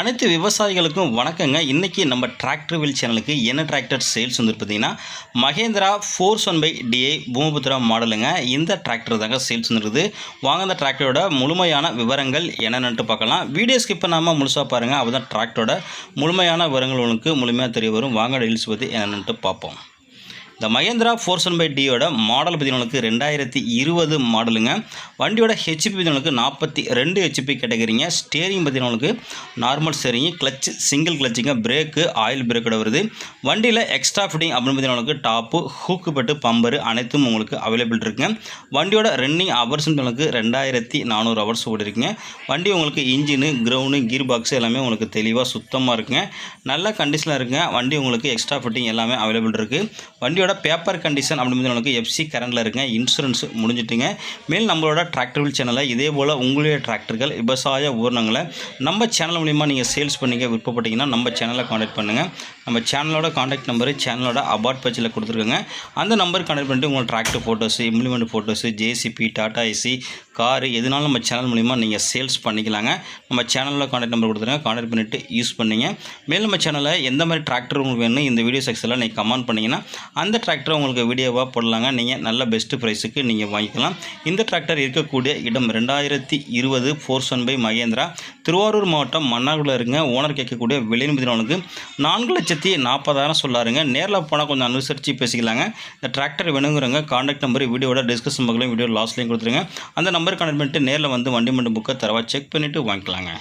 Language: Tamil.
அனைத்து விவசாயிகளுக்கும் வணக்கங்க. இன்றைக்கி நம்ம டிராக்டர் வில் சேனலுக்கு என்ன டிராக்டர் சேல்ஸ் வந்து பார்த்தீங்கன்னா Mahindra four one five DI Bhoomiputra மாடலுங்க. இந்த டிராக்டர் தாங்க சேல்ஸ் வந்துருக்குது வாங்க அந்த டிராக்டரோட முழுமையான விவரங்கள் என்னென்னட்டு பார்க்கலாம். வீடியோ ஸ்கிப் பண்ணாமல் முழுசாக பாருங்கள் அப்போ தான் டிராக்டரோட முழுமையான விவரங்கள் உங்களுக்கு முழுமையாக தெரிய வரும். வாங்க டீல்ஸ் பற்றி என்னென்னட்டு பார்ப்போம். இந்த மகேந்திரா ஃபோர்ஸ் ஒன் பை டியோட மாடல் பார்த்தீங்களுக்கு ரெண்டாயிரத்தி இருபது மாடலுங்க வண்டியோட ஹெச்பி பார்த்தீங்களுக்கு நாற்பத்தி ரெண்டு ஹெச்பி கேட்டகரிங்க ஸ்டேரிங் பார்த்தீங்களுக்கு நார்மல் ஸ்டேரிங் கிளச் சிங்கிள் கிளச்சுங்க பிரேக்கு ஆயில் பிரேக்கோட வருது. வண்டியில் எக்ஸ்ட்ரா ஃபிட்டிங் அப்படின்னு பார்த்தீங்கன்னா டாப்பு ஹூக்கு பட்டு பம்பரு அனைத்தும் உங்களுக்கு அவைலபிள் இருக்குங்க. வண்டியோட ரன்னிங் ஹவர்ஸ் உங்களுக்கு ரெண்டாயிரத்தி நானூறு ஹவர்ஸ் ஓடி இருக்குங்க வண்டி உங்களுக்கு இன்ஜினு கிரவுண்டு கீர் பாக்ஸ் எல்லாமே உங்களுக்கு தெளிவாக சுத்தமாக இருக்குங்க. நல்ல கண்டிஷனில் இருக்குங்க. வண்டி உங்களுக்கு எக்ஸ்ட்ரா ஃபிட்டிங் எல்லாமே அவைலபிள் இருக்குது வண்டியோட பேப்பர் கண்டிஷன் அப்படின்னு நமக்கு எஃப்சி கரண்டில் இருக்குங்க. இன்சூரன்ஸ் முடிஞ்சிட்டுங்க. மேல் நம்மளோட டிராக்டர்வில் சேனலில் இதே போல் உங்களுடைய டிராக்டர்கள் விவசாய ஊர்ணங்களை நம்ம சேனல் மூலிமா நீங்கள் சேல்ஸ் பண்ணிக்க விருப்பப்பட்டீங்கன்னா நம்ம சேனலை காண்டாக்ட் பண்ணுங்கள் நம்ம சேனலோட காண்டாக்ட் நம்பரு சேனலோட அபார்ட் பேஜில் கொடுத்துருக்கோங்க. அந்த நம்பர் காண்டாக்ட் பண்ணிட்டு உங்கள் tractor photos implement photos JCB Tata AC car எதுனாலும் நம்ம சேனல் மூலிமா நீங்கள் சேல்ஸ் பண்ணிக்கலாங்க. நம்ம சேனலில் காண்டாக்ட் நம்பர் கொடுத்துருங்க காண்டாக்ட் பண்ணிவிட்டு யூஸ் பண்ணிங்க. மேலும் நம்ம சேனலில் எந்த மாதிரி டிராக்டர் உங்களுக்கு வேணும் இந்த வீடியோ செக்ஷனில் நீங்கள் கமெண்ட் பண்ணிங்கன்னா அந்த டிராக்டரை உங்களுக்கு வீடியோவாக போடலாங்க. நீங்கள் நல்ல பெஸ்ட்டு ப்ரைஸுக்கு நீங்கள் வாங்கிக்கலாம். இந்த டிராக்டர் இருக்கக்கூடிய இடம் ரெண்டாயிரத்தி இருபது four one five Mahindra. Thiruvarur மாவட்டம் மன்னார்குடியில் இருங்க. ஓனர் கேட்கக்கூடிய விலைநிபதினவனுக்கு நான்கு லட்சத்தி நாற்பதாயிரம் சொல்லாருங்க. நேரில் போனால் கொஞ்சம் அனுசரித்து பேசிக்கலாங்க. இந்த டிராக்டர் வேணுங்கிறவங்க காண்டாக்ட் நம்பர் வீடியோட டிஸ்கஷன் பக்கலையும் வீடியோ லாஸ்ட்லையும் கொடுத்துருங்க. அந்த நம்பர் கனெக்ட் பண்ணிட்டு நேரில் வந்து வண்டி மட்டும் புக்கை தரவா செக் பண்ணிவிட்டு வாங்கிக்கலாங்க.